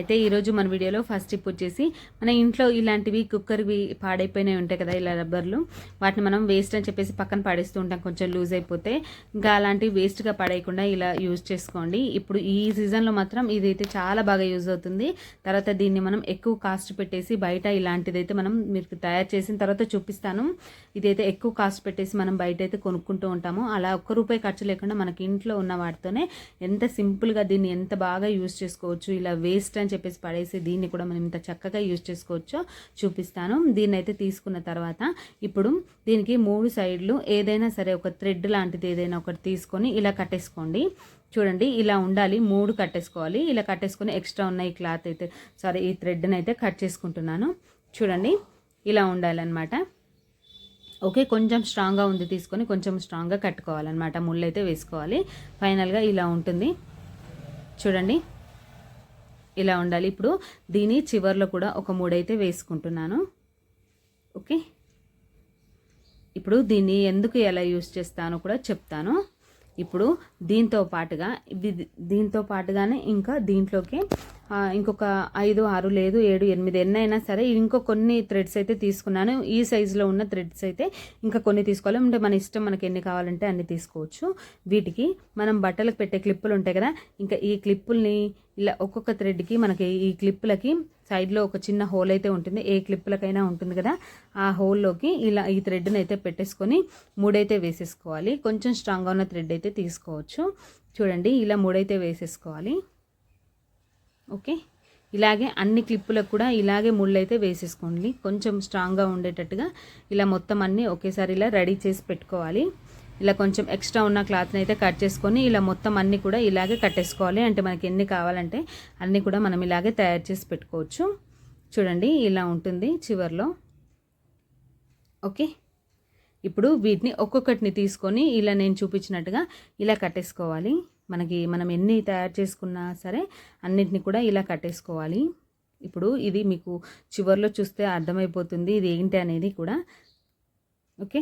అయితే ఈరోజు మన వీడియోలో ఫస్ట్ టిప్ వచ్చేసి మన ఇంట్లో ఇలాంటివి కుక్కర్వి పాడైపోయినవి ఉంటాయి కదా ఇలా రబ్బర్లు. వాటిని మనం వేస్ట్ అని చెప్పేసి పక్కన పాడేస్తూ ఉంటాం కొంచెం లూజ్ అయిపోతే. ఇంకా అలాంటివి వేస్ట్గా పడేయకుండా ఇలా యూజ్ చేసుకోండి. ఇప్పుడు ఈ సీజన్లో మాత్రం ఇదైతే చాలా బాగా యూజ్ అవుతుంది. తర్వాత దీన్ని మనం ఎక్కువ కాస్ట్ పెట్టేసి బయట ఇలాంటిదైతే మనం మీకు తయారు చేసిన తర్వాత చూపిస్తాను. ఇదైతే ఎక్కువ కాస్ట్ పెట్టేసి మనం బయట అయితే కొనుక్కుంటూ ఉంటాము. అలా ఒక్క రూపాయి ఖర్చు లేకుండా మనకి ఇంట్లో ఉన్న వాటితోనే ఎంత సింపుల్గా దీన్ని ఎంత బాగా యూజ్ చేసుకోవచ్చు ఇలా వేస్ట్ అని చెప్పేసి పడేసి దీన్ని కూడా మనం ఇంత చక్కగా యూజ్ చేసుకోవచ్చో చూపిస్తాను. దీన్ని అయితే తీసుకున్న తర్వాత ఇప్పుడు దీనికి మూడు సైడ్లు ఏదైనా సరే ఒక థ్రెడ్ లాంటిది ఏదైనా ఒకటి తీసుకొని ఇలా కట్టేసుకోండి. చూడండి ఇలా ఉండాలి మూడు కట్టేసుకోవాలి. ఇలా కట్టేసుకొని ఎక్స్ట్రా ఉన్న ఈ క్లాత్ అయితే సారీ ఈ థ్రెడ్ని అయితే కట్ చేసుకుంటున్నాను. చూడండి ఇలా ఉండాలన్నమాట. ఓకే కొంచెం స్ట్రాంగ్గా ఉంది తీసుకొని కొంచెం స్ట్రాంగ్గా కట్టుకోవాలన్నమాట. ముళ్ళు అయితే వేసుకోవాలి. ఫైనల్గా ఇలా ఉంటుంది. చూడండి ఇలా ఉండాలి. ఇప్పుడు దీని చివర్లో కూడా ఒక మూడైతే వేసుకుంటున్నాను. ఓకే? ఇప్పుడు దీన్ని ఎందుకు ఎలా యూస్ చేస్తానో కూడా చెప్తాను. ఇప్పుడు దీంతో పాటుగా ఇది దీంతో పాటుగానే ఇంకా దీంట్లోకి ఇంకొక ఐదు ఆరు లేదు ఏడు ఎనిమిది ఎన్నైనా సరే ఇంకో కొన్ని థ్రెడ్స్ అయితే తీసుకున్నాను. ఈ సైజులో ఉన్న థ్రెడ్స్ అయితే ఇంకా కొన్ని తీసుకోవాలి. అంటే మన ఇష్టం మనకి ఎన్ని కావాలంటే అన్ని తీసుకోవచ్చు. వీటికి మనం బట్టలకు పెట్టే క్లిప్పులు ఉంటాయి కదా ఇంకా ఈ క్లిప్పుల్ని ఇలా ఒక్కొక్క థ్రెడ్కి మనకి ఈ క్లిప్పులకి సైడ్లో ఒక చిన్న హోల్ అయితే ఉంటుంది. ఏ క్లిప్పులకైనా ఉంటుంది కదా ఆ హోల్లోకి ఇలా ఈ థ్రెడ్ని అయితే పెట్టేసుకొని మూడైతే వేసేసుకోవాలి. కొంచెం స్ట్రాంగ్గా ఉన్న థ్రెడ్ అయితే తీసుకోవచ్చు. చూడండి ఇలా మూడైతే వేసేసుకోవాలి. ఓకే? ఇలాగే అన్ని క్లిప్పులకు కూడా ఇలాగే ముళ్ళు అయితే వేసేసుకోండి. కొంచెం స్ట్రాంగ్గా ఉండేటట్టుగా ఇలా మొత్తం అన్నీ ఒకేసారి ఇలా రెడీ చేసి పెట్టుకోవాలి. ఇలా కొంచెం ఎక్స్ట్రా ఉన్న క్లాత్ని అయితే కట్ చేసుకొని ఇలా మొత్తం అన్నీ కూడా ఇలాగే కట్టేసుకోవాలి. అంటే మనకి ఎన్ని కావాలంటే అన్నీ కూడా మనం ఇలాగే తయారు చేసి పెట్టుకోవచ్చు. చూడండి ఇలా ఉంటుంది చివర్లో. ఓకే? ఇప్పుడు వీటిని ఒక్కొక్కటిని తీసుకొని ఇలా నేను చూపించినట్టుగా ఇలా కట్టేసుకోవాలి. మనకి మనం ఎన్ని తయారు చేసుకున్నా సరే అన్నిటిని కూడా ఇలా కట్టేసుకోవాలి. ఇప్పుడు ఇది మీకు చివరిలో చూస్తే అర్థమైపోతుంది ఇది ఏంటి అనేది కూడా. ఓకే?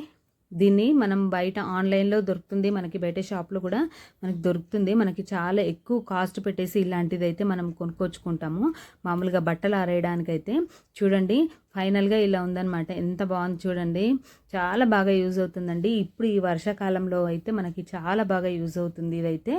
దీన్ని మనం బయట ఆన్లైన్లో దొరుకుతుంది మనకి బయట షాప్లో కూడా మనకి దొరుకుతుంది. మనకి చాలా ఎక్కువ కాస్ట్ పెట్టేసి ఇలాంటిది అయితే మనం కొనుక్కొచ్చుకుంటాము. మామూలుగా బట్టలు ఆరేయడానికైతే చూడండి ఫైనల్గా ఇలా ఉందన్నమాట. ఎంత బాగుంది చూడండి. చాలా బాగా యూజ్ అవుతుందండి. ఇప్పుడు ఈ వర్షాకాలంలో అయితే మనకి చాలా బాగా యూజ్ అవుతుంది ఇదైతే.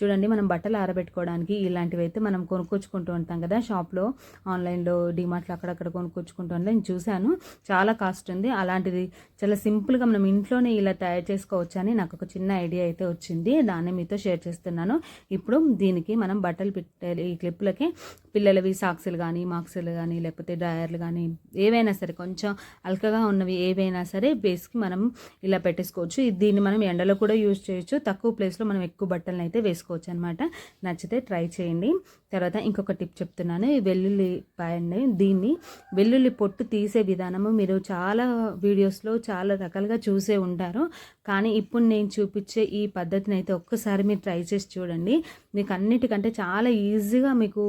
చూడండి మనం బట్టలు ఆరబెట్టుకోవడానికి ఇలాంటివి అయితే మనం కొనుక్కొచ్చుకుంటూ ఉంటాం కదా షాప్లో. ఆన్లైన్లో డిమార్ట్లో అక్కడక్కడ కొనుక్కొచ్చుకుంటూ ఉంటాం. నేను చూశాను. చాలా కాస్ట్ ఉంది. అలాంటిది చాలా సింపుల్గా మనం ఇంట్లోనే ఇలా తయారు చేసుకోవచ్చు అని నాకు ఒక చిన్న ఐడియా అయితే వచ్చింది. దాన్ని మీతో షేర్ చేస్తున్నాను. ఇప్పుడు దీనికి మనం బట్టలు పెట్టే ఈ క్లిప్లకి పిల్లలవి సాక్సులు కానీ మాక్సులు కానీ లేకపోతే డ్రాయర్లు కానీ ఏవైనా సరే కొంచెం అల్కగా ఉన్నవి ఏవైనా సరే బేస్కి మనం ఇలా పెట్టేసుకోవచ్చు. దీన్ని మనం ఎండలో కూడా యూజ్ చేయొచ్చు. తక్కువ ప్లేస్లో మనం ఎక్కువ బట్టలను అయితే వేసుకోవచ్చు అనమాట నచ్చితే ట్రై చేయండి. తర్వాత ఇంకొక టిప్ చెప్తున్నాను. ఈ వెల్లుల్లి పాయండి దీన్ని వెల్లుల్లి పొట్టు తీసే విధానము మీరు చాలా వీడియోస్లో చాలా రకాలుగా చూసే ఉంటారు. కానీ ఇప్పుడు నేను చూపించే ఈ పద్ధతిని అయితే ఒక్కసారి మీరు ట్రై చేసి చూడండి. మీకు అన్నిటికంటే చాలా ఈజీగా మీకు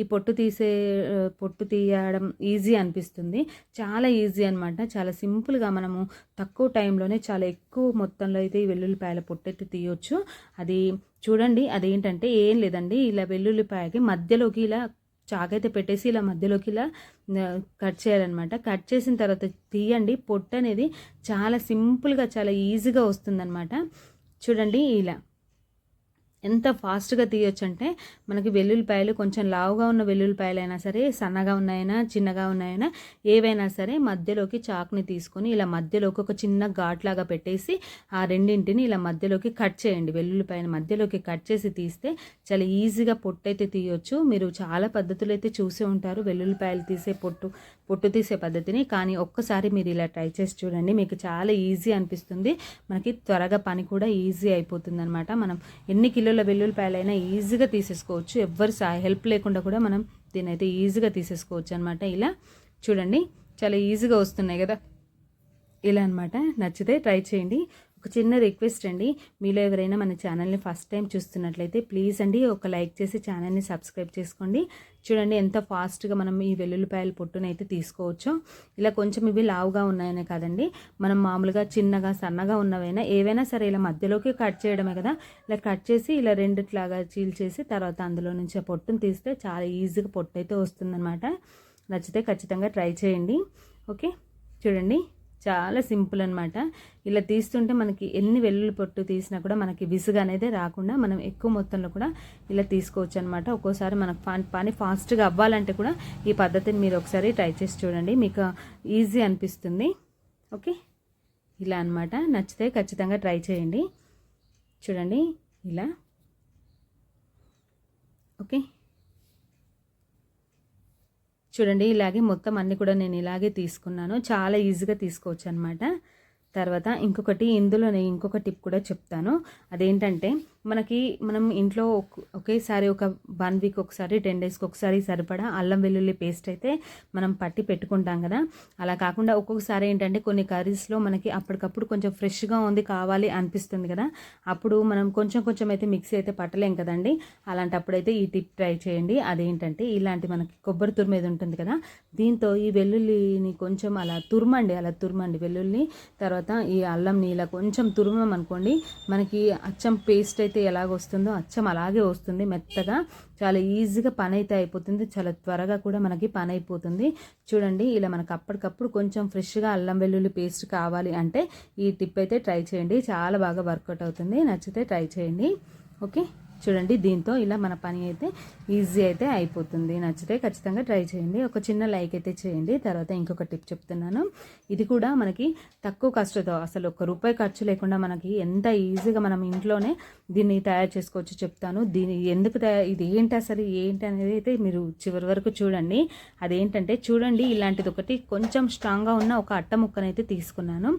ఈ పొట్టు తీసే పొట్టు తీయడం ఈజీ అనిపిస్తుంది. చాలా ఈజీ అనమాట చాలా సింపుల్గా మనము తక్కువ టైంలోనే చాలా ఎక్కువ మొత్తంలో అయితే ఈ వెల్లుల్లిపాయల పొట్టెత్తి అయితే తీయొచ్చు. అది చూడండి అదేంటంటే ఏం లేదండి. ఇలా వెల్లుల్లిపాయకి మధ్యలోకి ఇలా చాకైతే పెట్టేసి ఇలా మధ్యలోకి ఇలా కట్ చేయాలన్నమాట. కట్ చేసిన తర్వాత తీయండి. పొట్టు అనేది చాలా సింపుల్గా చాలా ఈజీగా వస్తుందన్నమాట. చూడండి ఇలా. ఎంత ఫాస్ట్గా తీయొచ్చు అంటే మనకి వెల్లుల్లిపాయలు కొంచెం లావుగా ఉన్న వెల్లుల్లిపాయలైనా అయినా సరే సన్నగా ఉన్నాయైనా చిన్నగా ఉన్నాయైనా ఏవైనా సరే మధ్యలోకి చాక్ని తీసుకొని ఇలా మధ్యలోకి ఒక చిన్న ఘాట్ లాగా పెట్టేసి ఆ రెండింటిని ఇలా మధ్యలోకి కట్ చేయండి. వెల్లుల్లిపాయని మధ్యలోకి కట్ చేసి తీస్తే చాలా ఈజీగా పొట్టు అయితే తీయొచ్చు. మీరు చాలా పద్ధతులు అయితే చూసే ఉంటారు వెల్లుల్లిపాయలు తీసే పొట్టు పొట్టు తీసే పద్ధతిని. కానీ ఒక్కసారి మీరు ఇలా ట్రై చేసి చూడండి మీకు చాలా ఈజీ అనిపిస్తుంది. మనకి త్వరగా పని కూడా ఈజీ అయిపోతుంది అనమాట మనం ఎన్ని కిలోలు వెల్లుల్లిపాయలైనా ఈజీగా తీసేసుకోవచ్చు. ఎవ్వరి హెల్ప్ లేకుండా కూడా మనం దీని అయితే ఈజీగా తీసేసుకోవచ్చు అనమాట ఇలా. చూడండి చాలా ఈజీగా వస్తున్నాయి కదా. ఇలా అనమాట నచ్చితే ట్రై చేయండి. ఒక చిన్న రిక్వెస్ట్ అండి. మీలో ఎవరైనా మన ఛానల్ని ఫస్ట్ టైం చూస్తున్నట్లయితే ప్లీజ్ అండి ఒక లైక్ చేసి ఛానల్ని సబ్స్క్రైబ్ చేసుకోండి. చూడండి ఎంత ఫాస్ట్గా మనం ఈ వెల్లుల్లిపాయల పొట్టునైతే తీసుకోవచ్చో. ఇలా కొంచెం ఇవి లావుగా ఉన్నాయనే కాదండి. మనం మామూలుగా చిన్నగా సన్నగా ఉన్నవైనా ఏవైనా సరే ఇలా మధ్యలోకి కట్ చేయడమే కదా. ఇలా కట్ చేసి ఇలా రెండిట్లాగా చీల్చేసి తర్వాత అందులో నుంచి ఆ పొట్టును తీస్తే చాలా ఈజీగా పొట్టు అయితే వస్తుందన్నమాట. నచ్చితే ఖచ్చితంగా ట్రై చేయండి. ఓకే? చూడండి. చాలా సింపుల్ అనమాట ఇలా తీస్తుంటే మనకి ఎన్ని వెల్లుల్లి పొట్టు తీసినా కూడా మనకి విసుగు అనేది రాకుండా మనం ఎక్కువ మొత్తంలో కూడా ఇలా తీసుకోవచ్చు అనమాట ఒక్కోసారి మనకు పని ఫాస్ట్గా అవ్వాలంటే కూడా ఈ పద్ధతిని మీరు ఒకసారి ట్రై చేసి చూడండి. మీకు ఈజీ అనిపిస్తుంది. ఓకే? ఇలా అనమాట నచ్చితే ఖచ్చితంగా ట్రై చేయండి. చూడండి. ఇలా. ఓకే? చూడండి ఇలాగే మొత్తం అన్నీ కూడా నేను ఇలాగే తీసుకున్నాను. చాలా ఈజీగా తీసుకోవచ్చు అనమాట తర్వాత ఇంకొకటి ఇందులోనే ఇంకొక టిప్ కూడా చెప్తాను. అదేంటంటే మనకి మనం ఇంట్లో ఒకేసారి ఒక వన్ వీక్ ఒకసారి టెన్ డేస్కి ఒకసారి సరిపడా అల్లం వెల్లుల్లి పేస్ట్ అయితే మనం పట్టి పెట్టుకుంటాం కదా. అలా కాకుండా ఒక్కొక్కసారి ఏంటంటే కొన్ని కర్రీస్లో మనకి అప్పటికప్పుడు కొంచెం ఫ్రెష్గా ఉంది కావాలి అనిపిస్తుంది కదా. అప్పుడు మనం కొంచెం కొంచెం అయితే మిక్సీ అయితే పట్టలేం కదండి. అలాంటప్పుడు అయితే ఈ టిప్ ట్రై చేయండి. అదేంటంటే ఇలాంటి మనకి కొబ్బరి తురుమేది ఉంటుంది కదా. దీంతో ఈ వెల్లుల్లిని కొంచెం అలా తురమండి అలా తురమండి వెల్లుల్లి. తర్వాత ఈ అల్లం నీళ్ళ కొంచెం తురుమం అనుకోండి మనకి అచ్చం పేస్ట్ అయితే అయితే ఎలాగ వస్తుందో అచ్చం అలాగే వస్తుంది మెత్తగా. చాలా ఈజీగా పని అయితే అయిపోతుంది. చాలా త్వరగా కూడా మనకి పని అయిపోతుంది చూడండి ఇలా మనకు అప్పటికప్పుడు కొంచెం ఫ్రెష్గా అల్లం వెల్లుల్లి పేస్ట్ కావాలి అంటే ఈ టిప్ అయితే ట్రై చేయండి. చాలా బాగా వర్కౌట్ అవుతుంది. నచ్చితే ట్రై చేయండి. ఓకే? చూడండి దీంతో ఇలా మన పని అయితే ఈజీ అయితే అయిపోతుంది. నచ్చితే ఖచ్చితంగా ట్రై చేయండి. ఒక చిన్న లైక్ అయితే చేయండి. తర్వాత ఇంకొక టిప్ చెప్తున్నాను. ఇది కూడా మనకి తక్కువ ఖర్చుతో అసలు ఒక రూపాయి ఖర్చు లేకుండా మనకి ఎంత ఈజీగా మనం ఇంట్లోనే దీన్ని తయారు చేసుకోవచ్చు చెప్తాను. దీని ఎందుకు తయారు ఇది ఏంటి అసలు ఏంటి అనేది అయితే మీరు చివరి వరకు చూడండి. అదేంటంటే చూడండి ఇలాంటిది ఒకటి కొంచెం స్ట్రాంగ్గా ఉన్న ఒక అట్ట ముక్కనైతే తీసుకున్నాను.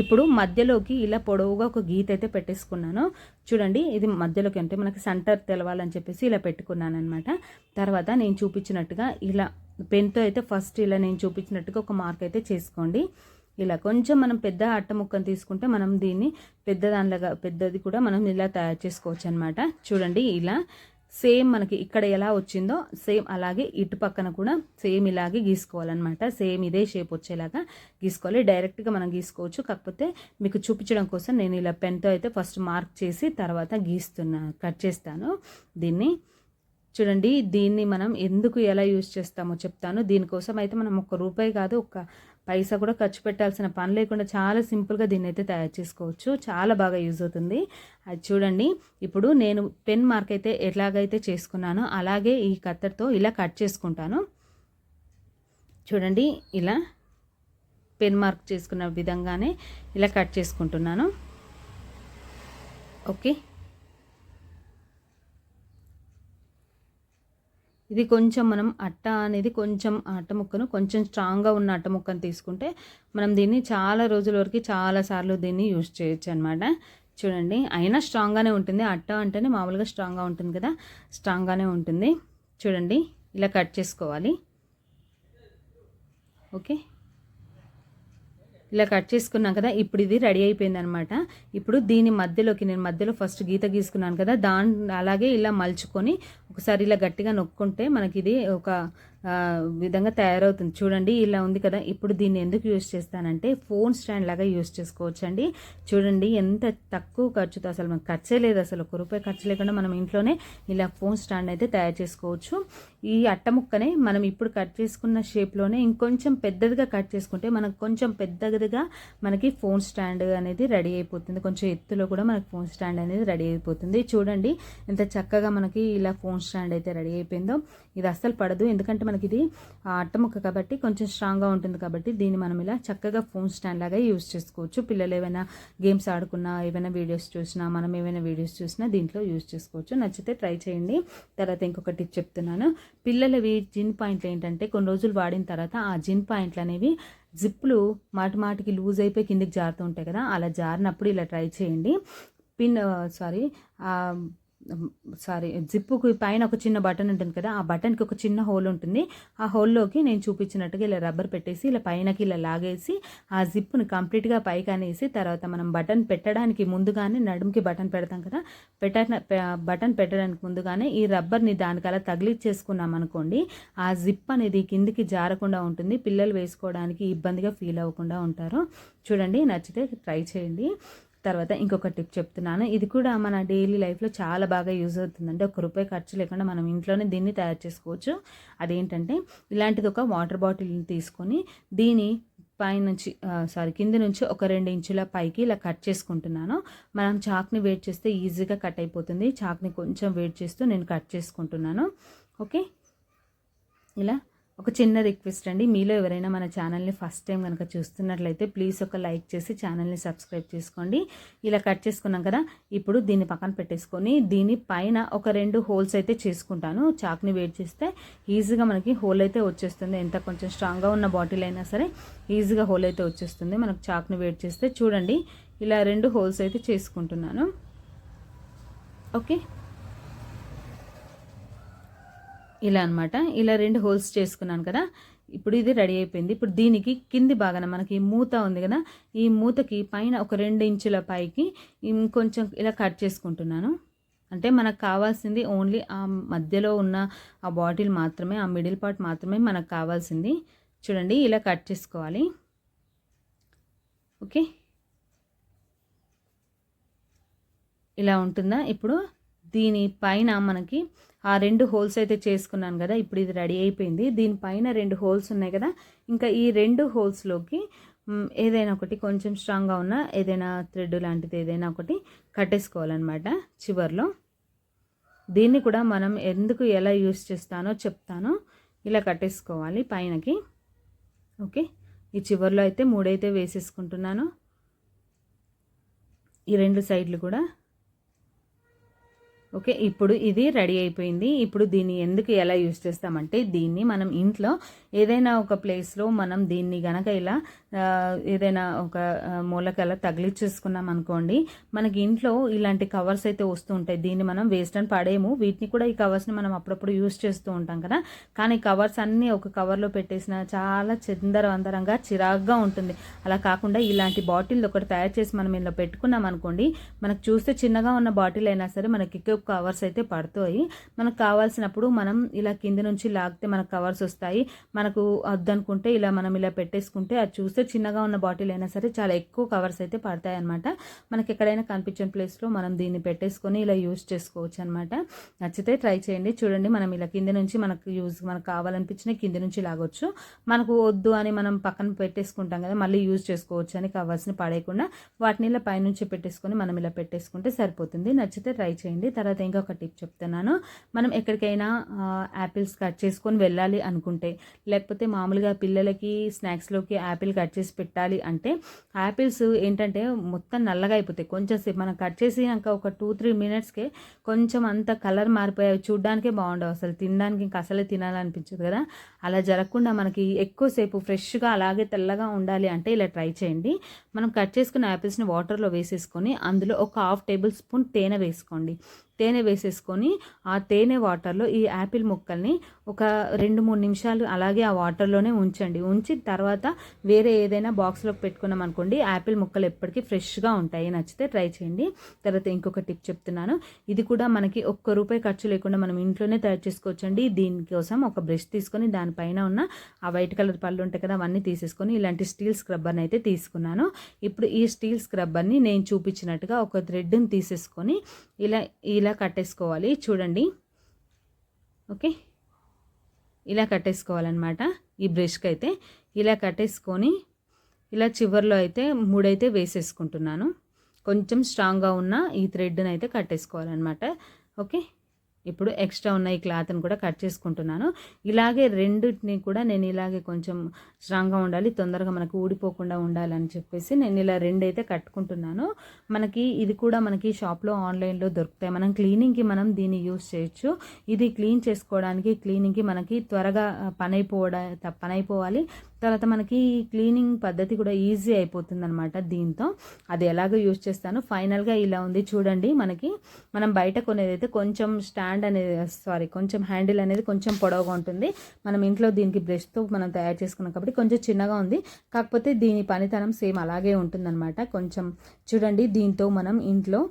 ఇప్పుడు మధ్యలోకి ఇలా పొడవుగా ఒక గీత అయితే పెట్టేసుకున్నాను. చూడండి ఇది మధ్యలోకి అంటే మనకి సెంటర్ తెలవాలని చెప్పేసి ఇలా పెట్టుకున్నాను అనమాట తర్వాత నేను చూపించినట్టుగా ఇలా పెన్తో అయితే ఫస్ట్ ఇలా నేను చూపించినట్టుగా ఒక మార్క్ అయితే చేసుకోండి. ఇలా కొంచెం మనం పెద్ద అట్ట ముక్కను తీసుకుంటే మనం దీన్ని పెద్ద దానిలాగా పెద్దది కూడా మనం ఇలా తయారు చేసుకోవచ్చు అనమాట చూడండి ఇలా సేమ్ మనకి ఇక్కడ ఎలా వచ్చిందో సేమ్ అలాగే ఇటు పక్కన కూడా సేమ్ ఇలాగే గీసుకోవాలన్నమాట. సేమ్ ఇదే షేప్ వచ్చేలాగా గీసుకోవాలి. డైరెక్ట్గా మనం గీసుకోవచ్చు. కాకపోతే మీకు చూపించడం కోసం నేను ఇలా పెన్తో అయితే ఫస్ట్ మార్క్ చేసి తర్వాత గీస్తున్నా కట్ చేస్తాను. దీన్ని చూడండి దీన్ని మనం ఎందుకు ఎలా యూజ్ చేస్తామో చెప్తాను. దీనికోసం అయితే మనం ఒక రూపాయి కాదు ఒక పైసా కూడా ఖర్చు పెట్టాల్సిన పని లేకుండా చాలా సింపుల్గా దీన్ని అయితే తయారు చేసుకోవచ్చు. చాలా బాగా యూజ్ అవుతుంది. అది చూడండి. ఇప్పుడు నేను పెన్ మార్క్ అయితే ఎలాగైతే చేసుకున్నానో అలాగే ఈ కత్తెరతో ఇలా కట్ చేసుకుంటాను. చూడండి. ఇలా పెన్ మార్క్ చేసుకున్న విధంగానే ఇలా కట్ చేసుకుంటున్నాను. ఓకే. ఇది కొంచెం మనం అట్ట అనేది కొంచెం అట్ట ముక్కను కొంచెం స్ట్రాంగ్గా ఉన్న అట్ట ముక్కను తీసుకుంటే మనం దీన్ని చాలా రోజుల వరకు చాలాసార్లు దీన్ని యూజ్ చేయొచ్చు అనమాట చూడండి అయినా స్ట్రాంగ్గానే ఉంటుంది. అట్ట అంటేనే మామూలుగా స్ట్రాంగ్గా ఉంటుంది కదా? స్ట్రాంగ్గానే ఉంటుంది. చూడండి ఇలా కట్ చేసుకోవాలి. ఓకే ఇలా కట్ చేసుకున్నాం కదా ఇప్పుడు ఇది రెడీ అయిపోయింది అనమాట ఇప్పుడు దీని మధ్యలోకి నేను మధ్యలో ఫస్ట్ గీత గీసుకున్నాను కదా దాని అలాగే ఇలా మలుచుకొని ఒకసారి ఇలా గట్టిగా నొక్కుంటే మనకి ఇది ఒక విధంగా తయారవుతుంది. చూడండి ఇలా ఉంది కదా. ఇప్పుడు దీన్ని ఎందుకు యూజ్ చేస్తానంటే ఫోన్ స్టాండ్ లాగా యూజ్ చేసుకోవచ్చు అండి చూడండి ఎంత తక్కువ ఖర్చుతో అసలు మనకు ఖర్చే లేదు. అసలు ఒక రూపాయి ఖర్చు లేకుండా మనం ఇంట్లోనే ఇలా ఫోన్ స్టాండ్ అయితే తయారు చేసుకోవచ్చు. ఈ అట్ట ముక్కనే మనం ఇప్పుడు కట్ చేసుకున్న షేప్లోనే ఇంకొంచెం పెద్దదిగా కట్ చేసుకుంటే మనకు కొంచెం పెద్దదిగా మనకి ఫోన్ స్టాండ్ అనేది రెడీ అయిపోతుంది. కొంచెం ఎత్తులో కూడా మనకి ఫోన్ స్టాండ్ అనేది రెడీ అయిపోతుంది. చూడండి ఎంత చక్కగా మనకి ఇలా ఫోన్ స్టాండ్ అయితే రెడీ అయిపోయిందో. ఇది అస్సలు పడదు. ఎందుకంటే మనకి ఇది అట్టముక్క కాబట్టి కొంచెం స్ట్రాంగ్గా ఉంటుంది కాబట్టి దీన్ని మనం ఇలా చక్కగా ఫోన్ స్టాండ్ లాగా యూస్ చేసుకోవచ్చు. పిల్లలు ఏమైనా గేమ్స్ ఆడుకున్నా ఏమైనా వీడియోస్ చూసినా మనం ఏమైనా వీడియోస్ చూసినా దీంట్లో యూస్ చేసుకోవచ్చు. నచ్చితే ట్రై చేయండి. తర్వాత ఇంకొక టిప్ చెప్తున్నాను. పిల్లలవి జిన్ పాయింట్లు ఏంటంటే కొన్ని రోజులు వాడిన తర్వాత ఆ జిన్ పాయింట్లు అనేవి జిప్పులు మాటి మాటికి లూజ్ అయిపోయి కిందికి జారుతూ ఉంటాయి కదా అలా జారినప్పుడు ఇలా ట్రై చేయండి. పిన్ సారీ సారీ జిప్పుకి పైన ఒక చిన్న బటన్ ఉంటుంది కదా ఆ బటన్కి ఒక చిన్న హోల్ ఉంటుంది. ఆ హోల్లోకి నేను చూపించినట్టుగా ఇలా రబ్బర్ పెట్టేసి ఇలా పైనకి ఇలా లాగేసి ఆ జిప్పుని కంప్లీట్గా పైకి అనేసి తర్వాత మనం బటన్ పెట్టడానికి ముందుగానే నడుముకి బటన్ పెడతాం కదా పెట్ట బటన్ పెట్టడానికి ముందుగానే ఈ రబ్బర్ని దానికలా తగిలిచ్చేసుకున్నాం అనుకోండి ఆ జిప్ అనేది కిందికి జారకుండా ఉంటుంది. పిల్లలు వేసుకోవడానికి ఇబ్బందిగా ఫీల్ అవ్వకుండా ఉంటారు. చూడండి నచ్చితే ట్రై చేయండి. తర్వాత ఇంకొక టిప్ చెప్తున్నాను. ఇది కూడా మన డైలీ లైఫ్లో చాలా బాగా యూజ్ అవుతుందండి. ఒక రూపాయి ఖర్చు లేకుండా మనం ఇంట్లోనే దీన్ని తయారు చేసుకోవచ్చు. అదేంటంటే ఇలాంటిది ఒక వాటర్ బాటిల్ని తీసుకొని దీని పైనుంచి సారీ కింద నుంచి ఒక రెండు ఇంచుల పైకి ఇలా కట్ చేసుకుంటున్నాను. మనం చాక్ని వెయిట్ చేస్తే ఈజీగా కట్ అయిపోతుంది. చాక్ని కొంచెం వెయిట్ చేస్తూ నేను కట్ చేసుకుంటున్నాను. ఓకే? ఇలా ఒక చిన్న రిక్వెస్ట్ అండి. మీలో ఎవరైనా మన ఛానల్ని ఫస్ట్ టైం కనుక చూస్తున్నట్లయితే ప్లీజ్ ఒక లైక్ చేసి ఛానల్ని సబ్స్క్రైబ్ చేసుకోండి. ఇలా కట్ చేసుకున్నాం కదా ఇప్పుడు దీన్ని పక్కన పెట్టేసుకొని దీని పైన ఒక రెండు హోల్స్ అయితే చేసుకుంటాను. చాక్ని వెయిట్ చేస్తే ఈజీగా మనకి హోల్ అయితే వచ్చేస్తుంది. ఎంత కొంచెం స్ట్రాంగ్గా ఉన్న బాటిల్ అయినా సరే ఈజీగా హోల్ అయితే వచ్చేస్తుంది. మనకు చాక్ని వెయిట్ చేస్తే చూడండి ఇలా రెండు హోల్స్ అయితే చేసుకుంటున్నాను. ఓకే. ఇలా అనమాట ఇలా రెండు హోల్స్ చేసుకున్నాను కదా. ఇప్పుడు ఇది రెడీ అయిపోయింది. ఇప్పుడు దీనికి కింది భాగాన మనకి మూత ఉంది కదా. ఈ మూతకి పైన ఒక రెండు ఇంచుల పైకి ఇంకొంచెం ఇలా కట్ చేసుకుంటున్నాను. అంటే మనకు కావాల్సింది ఓన్లీ ఆ మధ్యలో ఉన్న ఆ బాటిల్ మాత్రమే ఆ మిడిల్ పార్ట్ మాత్రమే మనకు కావాల్సింది. చూడండి ఇలా కట్ చేసుకోవాలి. ఓకే. ఇలా ఉంటుందా? ఇప్పుడు దీని పైన మనకి ఆ రెండు హోల్స్ అయితే చేసుకున్నాను కదా ఇప్పుడు ఇది రెడీ అయిపోయింది. దీనిపైన రెండు హోల్స్ ఉన్నాయి కదా ఇంకా ఈ రెండు హోల్స్లోకి ఏదైనా ఒకటి కొంచెం స్ట్రాంగ్గా ఉన్న ఏదైనా థ్రెడ్ లాంటిది ఏదైనా ఒకటి కట్టేసుకోవాలన్నమాట చివర్లో. దీన్ని కూడా మనం ఎందుకు ఎలా యూస్ చేస్తానో చెప్తానో. ఇలా కట్టేసుకోవాలి పైనకి. ఓకే ఈ చివర్లో అయితే మూడైతే వేసేసుకుంటున్నాను. ఈ రెండు సైడ్లు కూడా. ఓకే ఇప్పుడు ఇది రెడీ అయిపోయింది. ఇప్పుడు దీన్ని ఎందుకు ఎలా యూజ్ చేస్తామంటే దీన్ని మనం ఇంట్లో ఏదైనా ఒక ప్లేస్లో మనం దీన్ని గనక ఇలా ఏదైనా ఒక మూలకల తగిలిచ్చేసుకున్నాం అనుకోండి మనకి ఇంట్లో ఇలాంటి కవర్స్ అయితే వస్తూ ఉంటాయి. దీన్ని మనం వేస్ట్ అని పడేము వీటిని కూడా ఈ కవర్స్ని మనం అప్పుడప్పుడు యూజ్ చేస్తూ ఉంటాం కదా. కానీ కవర్స్ అన్నీ ఒక కవర్లో పెట్టేసిన చాలా చిందరవందరంగా చిరాగ్గా ఉంటుంది. అలా కాకుండా ఇలాంటి బాటిల్ ఒకటి తయారు చేసి మనం ఇలా పెట్టుకున్నాం అనుకోండి మనకు చూస్తే చిన్నగా ఉన్న బాటిల్ అయినా సరే మనకి కవర్స్ అయితే పడతాయి. మనకు కావాల్సినప్పుడు మనం ఇలా కింద నుంచి లాగితే మనకు కవర్స్ వస్తాయి. మనకు వద్దనుకుంటే ఇలా మనం ఇలా పెట్టేసుకుంటే అది చూస్తే చిన్నగా ఉన్న బాటిల్ అయినా సరే చాలా ఎక్కువ కవర్స్ అయితే పడతాయి అనమాట మనకి ఎక్కడైనా కనిపించిన ప్లేస్లో మనం దీన్ని పెట్టేసుకొని ఇలా యూజ్ చేసుకోవచ్చు అనమాట నచ్చితే ట్రై చేయండి. చూడండి మనం ఇలా కింద నుంచి మనకు యూజ్ మనకు కావాలనిపించిన కింద నుంచి లాగొచ్చు. మనకు వద్దు అని మనం పక్కన పెట్టేసుకుంటాం కదా మళ్ళీ యూజ్ చేసుకోవచ్చు అని కవర్స్ని పడేయకుండా వాటిని ఇలా పైనుంచి పెట్టేసుకొని మనం ఇలా పెట్టేసుకుంటే సరిపోతుంది. నచ్చితే ట్రై చేయండి. తర్వాత తర్వాత ఇంకొక టిప్ చెప్తున్నాను. మనం ఎక్కడికైనా యాపిల్స్ కట్ చేసుకొని వెళ్ళాలి అనుకుంటే లేకపోతే మామూలుగా పిల్లలకి స్నాక్స్లోకి యాపిల్ కట్ చేసి పెట్టాలి అంటే యాపిల్స్ ఏంటంటే మొత్తం నల్లగా అయిపోతాయి. కొంచెం సేపు మనం కట్ చేసినాక ఒక టూ త్రీ మినిట్స్కే కొంచెం అంత కలర్ మారిపోయాయి. చూడడానికే బాగుండవు అసలు. తినడానికి ఇంకా అసలే తినాలనిపించదు కదా. అలా జరగకుండా మనకి ఎక్కువసేపు ఫ్రెష్గా అలాగే తెల్లగా ఉండాలి అంటే ఇలా ట్రై చేయండి. మనం కట్ చేసుకున్న యాపిల్స్ని వాటర్లో వేసేసుకొని అందులో ఒక హాఫ్ టేబుల్ స్పూన్ తేనె వేసుకోండి. తేనె వేసేసుకొని ఆ తేనె వాటర్లో ఈ యాపిల్ ముక్కల్ని ఒక రెండు మూడు నిమిషాలు అలాగే ఆ వాటర్లోనే ఉంచండి. ఉంచి తర్వాత వేరే ఏదైనా బాక్స్లోకి పెట్టుకున్నాం అనుకోండి యాపిల్ ముక్కలు ఎప్పటికీ ఫ్రెష్గా ఉంటాయి. నచ్చితే ట్రై చేయండి. తర్వాత ఇంకొక టిప్ చెప్తున్నాను. ఇది కూడా మనకి ఒక్క రూపాయి ఖర్చు లేకుండా మనం ఇంట్లోనే తయారు చేసుకోవచ్చండి. దీనికోసం ఒక బ్రష్ తీసుకొని దానిపైన ఉన్న ఆ వైట్ కలర్ పళ్ళు ఉంటాయి కదా అవన్నీ తీసేసుకొని ఇలాంటి స్టీల్ స్క్రబ్బర్ని అయితే తీసుకున్నాను. ఇప్పుడు ఈ స్టీల్ స్క్రబ్బర్ని నేను చూపించినట్టుగా ఒక థ్రెడ్ని తీసేసుకొని ఇలా ఇలా కట్టేసుకోవాలి. చూడండి. ఓకే. ఇలా కట్టేసుకోవాలన్నమాట. ఈ బ్రష్కి అయితే ఇలా కట్టేసుకొని ఇలా చివరిలో అయితే మూడైతే వేసేసుకుంటున్నాను. కొంచెం స్ట్రాంగ్గా ఉన్న ఈ థ్రెడ్ని అయితే కట్టేసుకోవాలన్నమాట. ఓకే. ఇప్పుడు ఎక్స్ట్రా ఉన్న ఈ క్లాత్ని కూడా కట్ చేసుకుంటున్నాను. ఇలాగే రెండింటిని కూడా నేను ఇలాగే కొంచెం స్ట్రాంగ్గా ఉండాలి తొందరగా మనకు ఊడిపోకుండా ఉండాలని చెప్పేసి నేను ఇలా రెండైతే కట్టుకుంటున్నాను. మనకి ఇది కూడా మనకి షాప్లో ఆన్లైన్లో దొరుకుతాయి. మనం క్లీనింగ్కి మనం దీన్ని యూస్ చేయొచ్చు. ఇది క్లీన్ చేసుకోవడానికి క్లీనింగ్కి మనకి త్వరగా పని అయిపోవడా పని అయిపోవాలి. తర్వాత మనకి క్లీనింగ్ పద్ధతి కూడా ఈజీ అయిపోతుంది అనమాట దీంతో. అది ఎలాగో యూజ్ చేస్తాను. ఫైనల్గా ఇలా ఉంది చూడండి మనకి. మనం బయట కొనేదైతే కొంచెం స్టాండ్ అనేది సారీ కొంచెం హ్యాండిల్ అనేది కొంచెం పొడవుగా ఉంటుంది. మనం ఇంట్లో దీనికి బ్రష్తో మనం తయారు చేసుకున్నాం కాబట్టి కొంచెం చిన్నగా ఉంది. కాకపోతే దీని పనితనం సేమ్ అలాగే ఉంటుందన్నమాట. కొంచెం చూడండి దీంతో మనం ఇంట్లో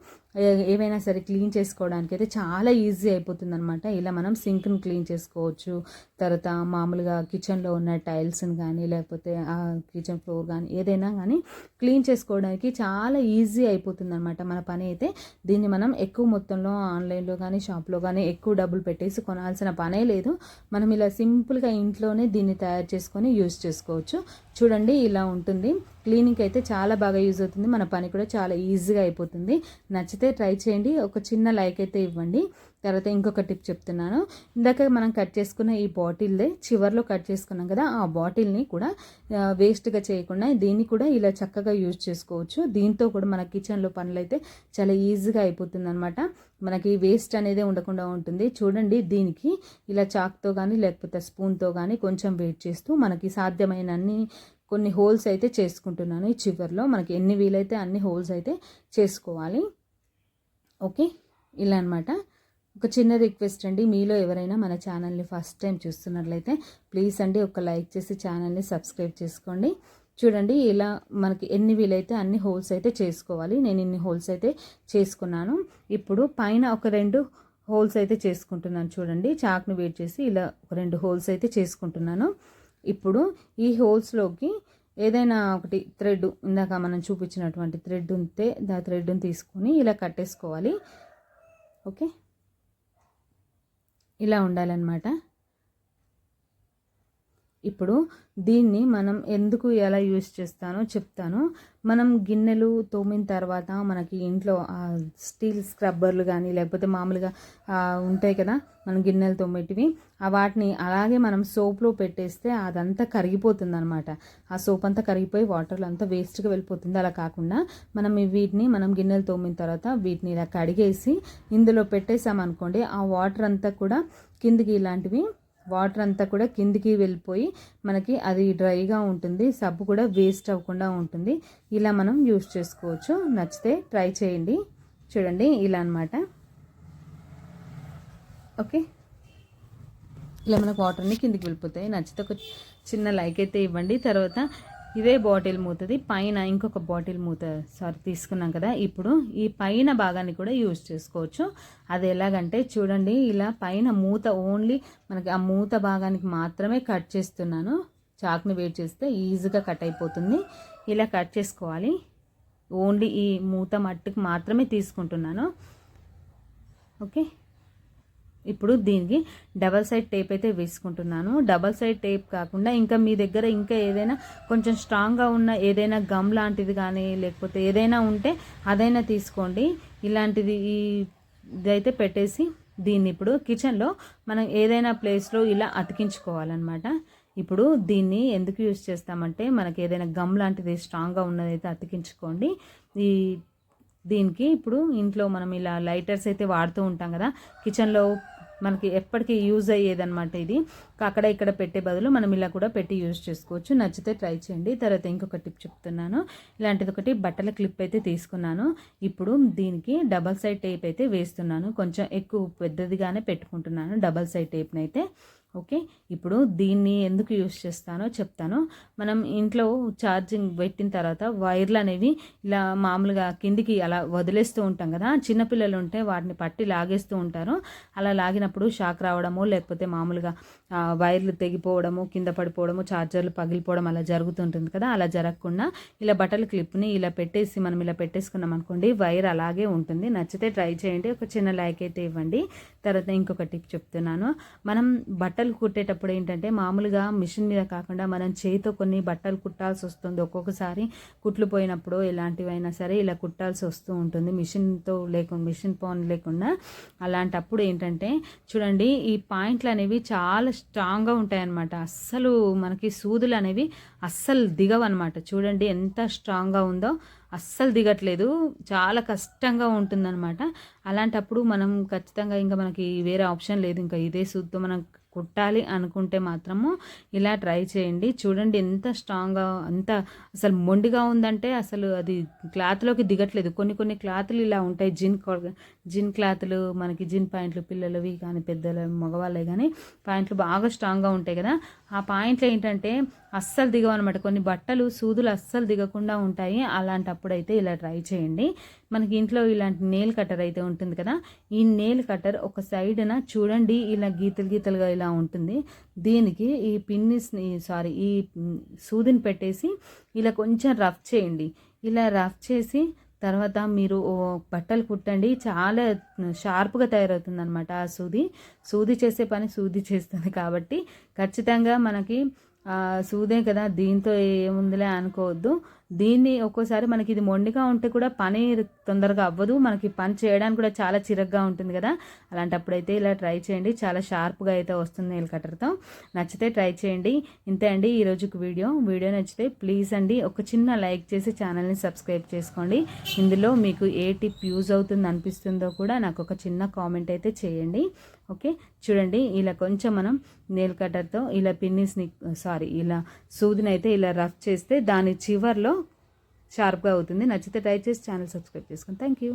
ఏవైనా సరే క్లీన్ చేసుకోవడానికి అయితే చాలా ఈజీ అయిపోతుంది అనమాట ఇలా మనం సింక్ని క్లీన్ చేసుకోవచ్చు. తర్వాత మామూలుగా కిచెన్లో ఉన్న టైల్స్ని కానీ లేకపోతే ఆ కిచెన్ ఫ్లోర్ కానీ ఏదైనా కానీ క్లీన్ చేసుకోవడానికి చాలా ఈజీ అయిపోతుంది అనమాట మన పని అయితే దీన్ని మనం ఎక్కువ మొత్తంలో ఆన్లైన్లో కానీ షాప్లో కానీ ఎక్కువ డబ్బులు పెట్టేసి కొనాల్సిన పనే లేదు. మనం ఇలా సింపుల్గా ఇంట్లోనే దీన్ని తయారు చేసుకొని యూజ్ చేసుకోవచ్చు. చూడండి ఇలా ఉంటుంది. క్లీనింగ్ అయితే చాలా బాగా యూజ్ అవుతుంది. మన పని కూడా చాలా ఈజీగా అయిపోతుంది. నచ్చితే ట్రై చేయండి. ఒక చిన్న లైక్ అయితే ఇవ్వండి. తర్వాత ఇంకొక టిప్ చెప్తున్నాను. ఇందాక మనం కట్ చేసుకున్న ఈ బాటిల్దే చివర్లో కట్ చేసుకున్నాం కదా ఆ బాటిల్ని కూడా వేస్ట్గా చేయకుండా దీన్ని కూడా ఇలా చక్కగా యూజ్ చేసుకోవచ్చు. దీంతో కూడా మన కిచెన్లో పనులు అయితే చాలా ఈజీగా అయిపోతుంది అనమాట మనకి వేస్ట్ అనేది ఉండకుండా ఉంటుంది. చూడండి దీనికి ఇలా చాక్తో కానీ లేకపోతే స్పూన్తో కానీ కొంచెం వెయిట్ చేస్తూ మనకి సాధ్యమైన అన్ని కొన్ని హోల్స్ అయితే చేసుకుంటున్నాను. ఈ చివర్లో మనకి ఎన్ని వీలైతే అన్ని హోల్స్ అయితే చేసుకోవాలి. ఓకే? ఇలా అనమాట ఒక చిన్న రిక్వెస్ట్ అండి. మీలో ఎవరైనా మన ఛానల్ని ఫస్ట్ టైం చూస్తున్నట్లయితే ప్లీజ్ అండి ఒక లైక్ చేసి ఛానల్ని సబ్స్క్రైబ్ చేసుకోండి. చూడండి ఇలా మనకి ఎన్ని వీలైతే అన్ని హోల్స్ అయితే చేసుకోవాలి. నేను ఇన్ని హోల్స్ అయితే చేసుకున్నాను. ఇప్పుడు పైన ఒక రెండు హోల్స్ అయితే చేసుకుంటున్నాను చూడండి. చాక్ను వేట్ చేసి ఇలా ఒక రెండు హోల్స్ అయితే చేసుకుంటున్నాను. ఇప్పుడు ఈ హోల్స్లోకి ఏదైనా ఒకటి థ్రెడ్ ఇందాక మనం చూపించినటువంటి థ్రెడ్ ఉంటే దా థ్రెడ్ని తీసుకొని ఇలా కట్టేసుకోవాలి. ఓకే ఇలా ఉండాలన్నమాట. ఇప్పుడు దీన్ని మనం ఎందుకు ఎలా యూస్ చేస్తానో చెప్తాను. మనం గిన్నెలు తోమిన తర్వాత మనకి ఇంట్లో స్టీల్ స్క్రబ్బర్లు కానీ లేకపోతే మామూలుగా ఉంటాయి కదా మనం గిన్నెలు తోమేటివి ఆ వాటిని అలాగే మనం సోప్లో పెట్టేస్తే అదంతా కరిగిపోతుంది అనమాట ఆ సోప్ అంతా కరిగిపోయి వాటర్లో అంతా వేస్ట్గా వెళ్ళిపోతుంది. అలా కాకుండా మనం వీటిని మనం గిన్నెలు తోమిన తర్వాత వీటిని ఇలా కడిగేసి ఇందులో పెట్టేసామనుకోండి ఆ వాటర్ అంతా కూడా కిందికి ఇలాంటివి వాటర్ అంతా కూడా కిందికి వెళ్ళిపోయి మనకి అది డ్రైగా ఉంటుంది సబ్బు కూడా వేస్ట్ అవ్వకుండా ఉంటుంది. ఇలా మనం యూస్ చేసుకోవచ్చు. నచ్చితే ట్రై చేయండి. చూడండి ఇలా అనమాట ఓకే. ఇలా మనకు వాటర్ని కిందికి వెళ్ళిపోతాయి. నచ్చితే ఒక చిన్న లైక్ అయితే ఇవ్వండి. తర్వాత ఇదే బాటిల్ మూతది పైన ఇంకొక బాటిల్ మూత సారీ తీసుకున్నాం కదా. ఇప్పుడు ఈ పైన భాగాన్ని కూడా యూజ్ చేసుకోవచ్చు. అది ఎలాగంటే చూడండి ఇలా పైన మూత ఓన్లీ మనకి ఆ మూత భాగానికి మాత్రమే కట్ చేస్తున్నాను. చాక్ని వేట్ చేస్తే ఈజీగా కట్ అయిపోతుంది. ఇలా కట్ చేసుకోవాలి. ఓన్లీ ఈ మూత మట్టుకు మాత్రమే తీసుకుంటున్నాను. ఓకే? ఇప్పుడు దీనికి డబల్ సైడ్ టేప్ అయితే వేసుకుంటున్నాను. డబల్ సైడ్ టేప్ కాకుండా ఇంకా మీ దగ్గర ఇంకా ఏదైనా కొంచెం స్ట్రాంగ్గా ఉన్న ఏదైనా గమ్ లాంటిది కానీ లేకపోతే ఏదైనా ఉంటే అదైనా తీసుకోండి. ఇలాంటిది ఈ ఇదైతే పెట్టేసి దీన్ని ఇప్పుడు కిచెన్లో మనం ఏదైనా ప్లేస్లో ఇలా అతికించుకోవాలన్నమాట. ఇప్పుడు దీన్ని ఎందుకు యూజ్ చేస్తామంటే మనకి ఏదైనా గమ్ లాంటిది స్ట్రాంగ్గా ఉన్నదైతే అతికించుకోండి. ఈ దీనికి ఇప్పుడు ఇంట్లో మనం ఇలా లైటర్స్ అయితే వాడుతూ ఉంటాం కదా కిచెన్లో మనకి ఎప్పటికీ యూజ్ అయ్యేదన్నమాట ఇది. అక్కడ ఇక్కడ పెట్టే బదులు మనం ఇలా కూడా పెట్టి యూజ్ చేసుకోవచ్చు. నచ్చితే ట్రై చేయండి. తర్వాత ఇంకొక టిప్ చెప్తున్నాను. ఇలాంటిది ఒకటి బట్టల క్లిప్ అయితే తీసుకున్నాను. ఇప్పుడు దీనికి డబల్ సైడ్ టేప్ అయితే వేస్తున్నాను. కొంచెం ఎక్కువ పెద్దదిగానే పెట్టుకుంటున్నాను. డబల్ సైడ్ టేప్ని అయితే ఓకే? ఇప్పుడు దీన్ని ఎందుకు యూస్ చేస్తానో చెప్తాను. మనం ఇంట్లో ఛార్జింగ్ పెట్టిన తర్వాత వైర్లు అనేవి ఇలా మామూలుగా కిందికి అలా వదిలేస్తూ ఉంటాం కదా? చిన్నపిల్లలు ఉంటే వాటిని పట్టి లాగేస్తూ ఉంటారు. అలా లాగినప్పుడు షాక్ రావడము లేకపోతే మామూలుగా వైర్లు తెగిపోవడము కింద పడిపోవడము ఛార్జర్లు పగిలిపోవడం అలా జరుగుతుంటుంది కదా? అలా జరగకుండా ఇలా బట్టల క్లిప్ని ఇలా పెట్టేసి మనం ఇలా పెట్టేసుకున్నాం అనుకోండి వైర్ అలాగే ఉంటుంది. నచ్చితే ట్రై చేయండి. ఒక చిన్న లైక్ అయితే ఇవ్వండి. తర్వాత ఇంకొక టిప్ చెప్తున్నాను. మనం బట్ట బట్టలు కుట్టేటప్పుడు ఏంటంటే మామూలుగా మిషన్ మీద కాకుండా మనం చేతితో కొన్ని బట్టలు కుట్టాల్సి వస్తుంది. ఒక్కొక్కసారి కుట్లు పోయినప్పుడు ఎలాంటివైనా సరే ఇలా కుట్టాల్సి వస్తూ ఉంటుంది. మిషన్తో లేకుండా మిషన్ పోన్ లేకుండా అలాంటప్పుడు ఏంటంటే చూడండి ఈ పాయింట్లు అనేవి చాలా స్ట్రాంగ్గా ఉంటాయి అన్నమాట అస్సలు మనకి సూదులు అనేవి అస్సలు దిగవు అనమాట చూడండి ఎంత స్ట్రాంగ్గా ఉందో అస్సలు దిగట్లేదు. చాలా కష్టంగా ఉంటుందన్నమాట. అలాంటప్పుడు మనం ఖచ్చితంగా ఇంకా మనకి వేరే ఆప్షన్ లేదు. ఇంకా ఇదే సూద్తో మనం కుట్టాలి అనుకుంటే మాత్రము ఇలా ట్రై చేయండి. చూడండి ఎంత స్ట్రాంగ్గా అంత అసలు మొండిగా ఉందంటే అసలు అది క్లాత్లోకి దిగట్లేదు. కొన్ని కొన్ని క్లాత్లు ఇలా ఉంటాయి. జిన్ జిన్ క్లాత్లు మనకి జిన్ పాయింట్లు పిల్లలవి కానీ పెద్దల మగవాళ్ళే కానీ పాయింట్లు బాగా స్ట్రాంగ్గా ఉంటాయి కదా. ఆ పాయింట్లు ఏంటంటే అస్సలు దిగవన్నమాట కొన్ని బట్టలు సూదులు అస్సలు దిగకుండా ఉంటాయి. అలాంటప్పుడు అయితే ఇలా ట్రై చేయండి. మనకి ఇంట్లో ఇలాంటి నేల్ కట్టర్ అయితే ఉంటుంది కదా ఈ నేల్ కట్టర్ ఒక సైడ్న చూడండి ఇలా గీతలు గీతలుగా ఇలా ఉంటుంది. దీనికి ఈ పిన్నిస్ని సారీ ఈ సూదిని పెట్టేసి ఇలా కొంచెం రఫ్ చేయండి. ఇలా రఫ్ చేసి తర్వాత మీరు బట్టలు కుట్టండి. చాలా షార్ప్గా తయారవుతుంది అనమాట ఆ సూది. సూది చేసే పని సూది చేస్తుంది కాబట్టి ఖచ్చితంగా మనకి సూదే కదా దీంతో ఏముందిలే అనుకోవద్దు. దీన్ని ఒక్కోసారి మనకి ఇది మొండిగా ఉంటే కూడా పని తొందరగా అవ్వదు. మనకి పని చేయడానికి కూడా చాలా చిరగ్గా ఉంటుంది కదా. అలాంటప్పుడు అయితే ఇలా ట్రై చేయండి. చాలా షార్ప్గా అయితే వస్తుంది నెయిల్ కట్టర్తో నచ్చితే ట్రై చేయండి. ఇంతే అండి ఈరోజుకి వీడియో. వీడియో నచ్చితే ప్లీజ్ అండి ఒక చిన్న లైక్ చేసి ఛానల్ని సబ్స్క్రైబ్ చేసుకోండి. ఇందులో మీకు ఏ టిప్ యూజ్ అవుతుంది అనిపిస్తుందో కూడా నాకు ఒక చిన్న కామెంట్ అయితే చేయండి. ఓకే? చూడండి ఇలా కొంచెం మనం నెయిల్ కట్టర్తో ఇలా పిన్నిస్ని సారీ ఇలా సూదిని అయితే ఇలా రఫ్ చేస్తే దాని చివర్లో షార్ప్గా అవుతుంది. నచ్చితే ట్రై చేసి ఛానల్ సబ్స్క్రైబ్ చేసుకోండి థ్యాంక్ యూ